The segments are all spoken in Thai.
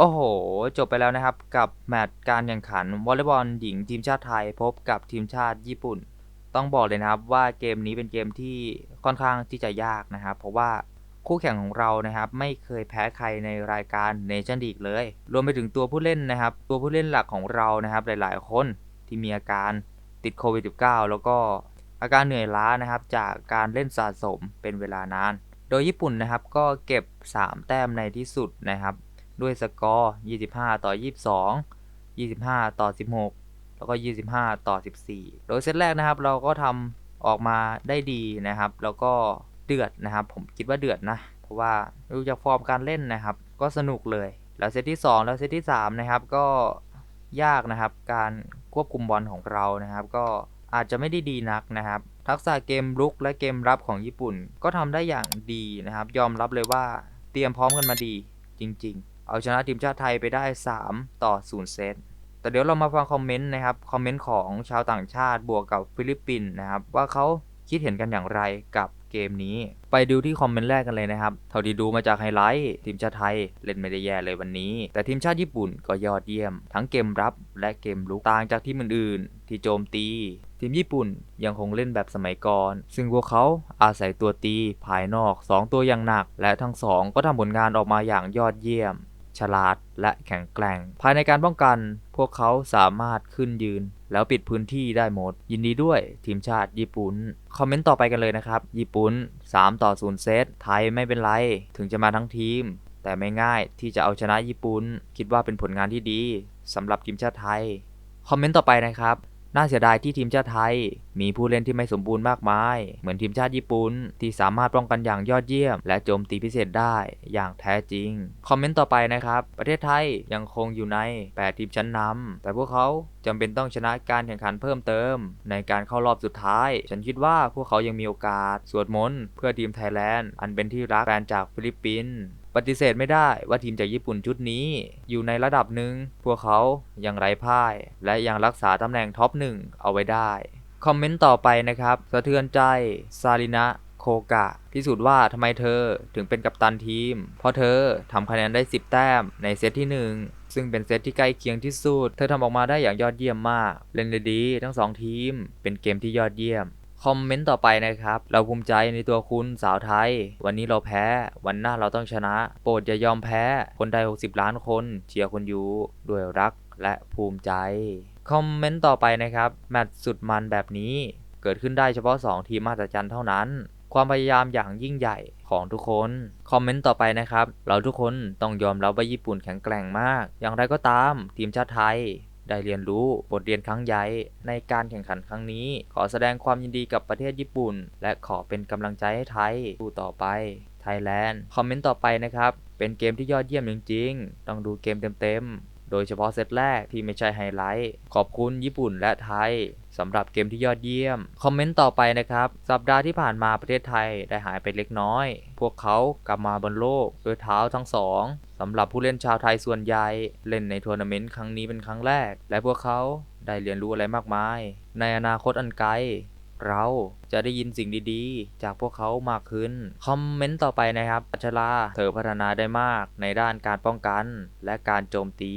โอ้โห จบไปแล้วนะครับกับแมตช์การแข่งขันวอลเลย์บอลหญิงทีมชาติไทยพบกับทีมชาติญี่ปุ่น ต้องบอกเลยนะครับว่าเกมนี้เป็นเกมที่ค่อนข้างที่จะยากนะครับ เพราะว่าคู่แข่งของเรานะครับไม่เคยแพ้ใครในรายการเนชั่นลีกเลย รวมไปถึงตัวผู้เล่นนะครับ ตัวผู้เล่นหลักของเรานะครับหลาย ๆ คนที่มีอาการติดโควิด -19 แล้วก็อาการเหนื่อยล้านะครับจากการเล่นสะสมเป็นเวลานาน โดยญี่ปุ่นนะครับก็เก็บ 3 แต้มในที่สุดนะครับ ด้วยสกอร์ 25 ต่อ 22 25 ต่อ 16 แล้วก็ 25 ต่อ 14 โดยเซตแรกนะครับเราก็ทำออกมาได้ดีนะครับ แล้วก็เดือดนะครับ ผมคิดว่าเดือดนะ เพราะว่าดูจากฟอร์มการเล่นนะครับ ก็สนุกเลย แล้วเซตที่ 2 แล้วเซตที่ 3 นะครับ ก็ยากนะครับ การควบคุมบอลของเรานะครับ ก็อาจจะไม่ได้ดีนักนะครับทักษะเกมรุกและเกมรับของญี่ปุ่น ก็ทำได้อย่างดีนะครับ ยอมรับเลยว่าเตรียมพร้อมกันมาดีจริง ๆ เอาชนะทีมชาติไทยไปได้ 3 ต่อ 0 เซต แต่เดี๋ยวเรามาฟังคอมเมนต์นะครับ คอมเมนต์ของชาวต่างชาติบวกกับฟิลิปปินส์นะครับ ว่าเขาคิดเห็นกันอย่างไรกับเกมนี้ ไปดูที่คอมเมนต์แรกกันเลยนะครับ เท่าที่ดูมาจากไฮไลท์ทีมชาติไทยเล่นไม่ได้แย่เลยวันนี้ แต่ทีมชาติญี่ปุ่นก็ยอดเยี่ยม ทั้งเกมรับและเกมลุกต่างจากทีมอื่นๆ ที่โจมตี ทีมญี่ปุ่นยังคงเล่นแบบสมัยก่อน ซึ่งพวกเขาอาศัยตัวตีภายนอก 2 ตัวอย่างหนัก และทั้งสองก็ทำผลงานออกมาอย่างยอดเยี่ยม ฉลาดและแข็งแกร่ง ภายในการป้องกัน พวกเขาสามารถขึ้นยืน แล้วปิดพื้นที่ได้หมด ยินดีด้วยทีมชาติญี่ปุ่น คอมเมนต์ต่อไปกันเลยนะครับ ญี่ปุ่น 3 ต่อ 0 เซต ไทยไม่เป็นไร ถึงจะมาทั้งทีม แต่ไม่ง่ายที่จะเอาชนะญี่ปุ่น คิดว่าเป็นผลงานที่ดีสำหรับทีมชาติไทย คอมเมนต์ต่อไปนะครับ น่าเสียดายที่ทีมชาติไทย มีผู้เล่นที่ไม่สมบูรณ์มากมาย เหมือนทีมชาติญี่ปุ่นที่สามารถป้องกันอย่างยอดเยี่ยม และโจมตีพิเศษได้อย่างแท้จริง คอมเมนต์ต่อไปนะครับ ประเทศไทยยังคงอยู่ใน 8 ทีมชั้นนำแต่พวกเขาจำเป็นต้องชนะการแข่งขันเพิ่มเติม ในการเข้ารอบสุดท้าย ฉันคิดว่าพวกเขายังมีโอกาส สวดมนต์เพื่อทีมไทยแลนด์อันเป็นที่รักแฟนจากฟิลิปปินส์ ปฏิเสธไม่ได้ว่าทีมจากญี่ปุ่นชุดนี้ อยู่ในระดับหนึ่งพวกเขายังไร้พ่าย และยังรักษาตำแหน่งท็อปหนึ่งเอาไว้ได้ คอมเมนต์ต่อไปนะครับ สะเทือนใจซาลินะโคกะพิสูจน์ว่าทำไมเธอถึงเป็นกัปตันทีม เพราะเธอทำคะแนนได้ 10 แต้มในเซตที่ 1 ซึ่งเป็นเซตที่ใกล้เคียงที่สุด เธอทำออกมาได้อย่างยอดเยี่ยมมาก เล่นได้ดีทั้งสองทีม เป็นเกมที่ยอดเยี่ยม คอมเมนต์ต่อไปนะครับ เราภูมิใจในตัวคุณสาวไทย วันนี้เราแพ้ วันหน้าเราต้องชนะ โปรดอย่ายอมแพ้ คนไทย 60 ล้านคน เชียร์คุณยูด้วยรักและภูมิใจ คอมเมนต์ต่อไปนะครับ แมตช์สุดมันแบบนี้ เกิดขึ้นได้เฉพาะ 2 ทีมมาตรจันเท่านั้น ความพยายามอย่างยิ่งใหญ่ของทุกคน คอมเมนต์ต่อไปนะครับ เราทุกคนต้องยอมรับว่าญี่ปุ่นแข็งแกร่งมาก อย่างไรก็ตาม ทีมชาติไทย ได้เรียนรู้บทเรียนครั้งใหญ่ในการแข่งขันครั้งนี้ ขอแสดงความยินดีกับประเทศญี่ปุ่น และขอเป็นกำลังใจให้ไทยสู้ต่อไปไทยแลนด์คอมเมนต์ต่อไปนะครับ เป็นเกมที่ยอดเยี่ยมจริงๆ ต้องดูเกมเต็มๆ โดยเฉพาะเซตแรกที่ไม่ใช่ไฮไลท์ ขอบคุณญี่ปุ่นและไทยสำหรับเกมที่ยอดเยี่ยม คอมเมนต์ต่อไปนะครับ สัปดาห์ที่ผ่านมาประเทศไทยได้หายไปเล็กน้อย พวกเขากลับมาบนโลกด้วยเท้าทั้งสองสำหรับผู้เล่นชาวไทยส่วนใหญ่ เล่นในทัวร์นาเมนต์ครั้งนี้เป็นครั้งแรก และพวกเขาได้เรียนรู้อะไรมากมาย ในอนาคตอันไกล เราจะได้ยินสิ่งดีๆ จากพวกเขามากขึ้น คอมเมนต์ต่อไปนะครับ อัชราเธอพัฒนาได้มากในด้านการป้องกันและการโจมตี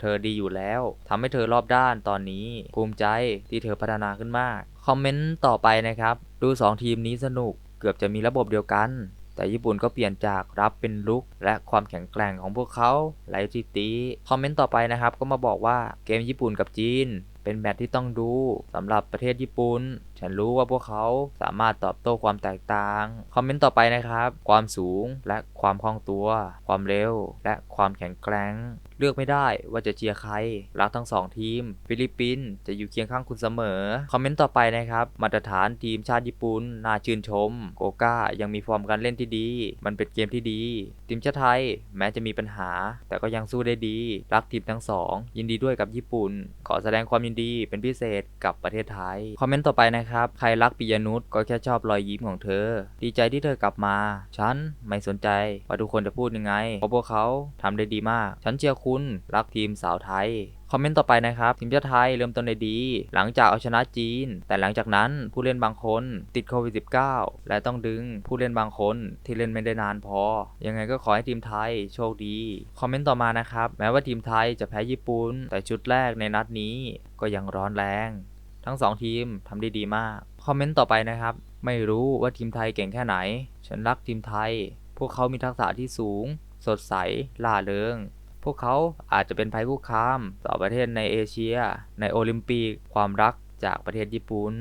เธอดีอยู่แล้ว ทำให้เธอรอบด้านตอนนี้ ภูมิใจที่เธอพัฒนาขึ้นมาก คอมเมนต์ต่อไปนะครับ ดู 2 ทีมนี้สนุก เกือบจะมีระบบเดียวกัน แต่ญี่ปุ่นก็เปลี่ยนจากรับเป็นลุก และความแข็งแกร่งของพวกเขาไหลจิตี คอมเมนต์ต่อไปนะครับ ก็มาบอกว่าเกมญี่ปุ่นกับจีน เป็นแมตช์ที่ต้องดูสำหรับประเทศญี่ปุ่น ฉันรู้ว่าพวกเขาสามารถตอบโต้ความแตกต่าง คอมเมนต์ต่อไปนะครับ ความสูงและความคล่องตัว ความเร็ว และความแข็งแกร่งเลือกไม่ได้ว่าจะเชียร์ใคร รักทั้งสองทีม ฟิลิปปินส์จะอยู่เคียงข้างคุณเสมอ คอมเมนต์ต่อไปนะครับ มาตรฐานทีมชาติญี่ปุ่นน่าชื่นชม โกก้ายังมีฟอร์มการเล่นที่ดี มันเป็นเกมที่ดี ทีมชาติไทยแม้จะมีปัญหา แต่ก็ยังสู้ได้ดี รักทีมทั้งสองยินดีด้วยกับญี่ปุ่น ขอแสดงความยินดีเป็นพิเศษกับประเทศไทย คอมเมนต์ต่อไปนะครับใครรักปิยนุชก็แค่ชอบรอยยิ้มของเธอ ดีใจที่เธอกลับมา ฉันไม่สนใจว่าทุกคนจะพูดยังไง เพราะพวกเขาทำได้ดีมาก ฉันเชียร์คุณรักทีมสาวไทยคอมเมนต์ต่อไปนะครับทีมชาติไทยเริ่มต้นได้ดี หลังจากเอาชนะจีน แต่หลังจากนั้นผู้เล่นบางคนติดโควิด -19 และต้องดึงผู้เล่นบางคนที่เล่นไม่ได้นานพอ ยังไงก็ขอให้ทีมไทยโชคดี คอมเมนต์ต่อมานะครับ แม้ว่าทีมไทยจะแพ้ญี่ปุ่นแต่ชุดแรกในนัดนี้ก็ยังร้อนแรง ทั้งสองทีมทำได้ดีมาก คอมเมนต์ต่อไปนะครับ ไม่รู้ว่าทีมไทยเก่งแค่ไหน ฉันรักทีมไทย พวกเขามีทักษะที่สูง สดใส ล่าเริง พวกเขาอาจจะเป็นภัยคุกคาม ต่อประเทศในเอเชีย ในโอลิมปิก ความรักจากประเทศญี่ปุ่น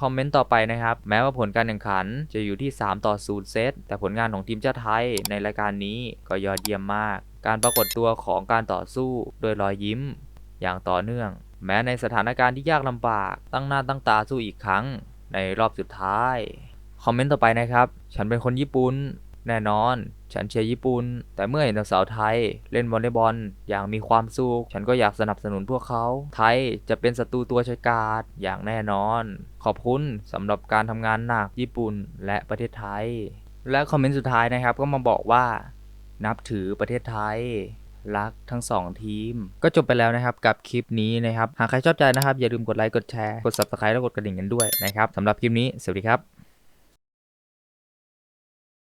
คอมเมนต์ต่อไปนะครับ แม้ว่าผลการแข่งขันจะอยู่ที่ 3 ต่อ 0 เซต แต่ผลงานของทีมชาติไทยในรายการนี้ก็ยอดเยี่ยมมาก การปรากฏตัวของการต่อสู้โดยรอยยิ้ม อย่างต่อเนื่อง แม้ในสถานการณ์ที่ยากลำบาก ตั้งหน้าตั้งตาสู้อีกครั้ง ในรอบสุดท้าย คอมเมนต์ต่อไปนะครับ ฉันเป็นคนญี่ปุ่น แน่นอน ฉันเชียร์ญี่ปุ่น แต่เมื่อเห็นสาวไทย เล่นวอลเลย์บอล อย่างมีความสุข ฉันก็อยากสนับสนุนพวกเขา ไทยจะเป็นศัตรูตัวฉกาจอย่างแน่นอน ขอบคุณสำหรับการทำงานหนักญี่ปุ่น และประเทศไทย และคอมเมนต์สุดท้ายนะครับก็มาบอกว่า นับถือประเทศไทย รักทั้งสองทีม ก็จบไปแล้วนะครับกับคลิปนี้นะครับ หากใครชอบใจนะครับ อย่าลืมกดไลค์กดแชร์กด subscribe และกดกระดิ่งกันด้วยนะครับสำหรับคลิปนี้สวัสดีครับ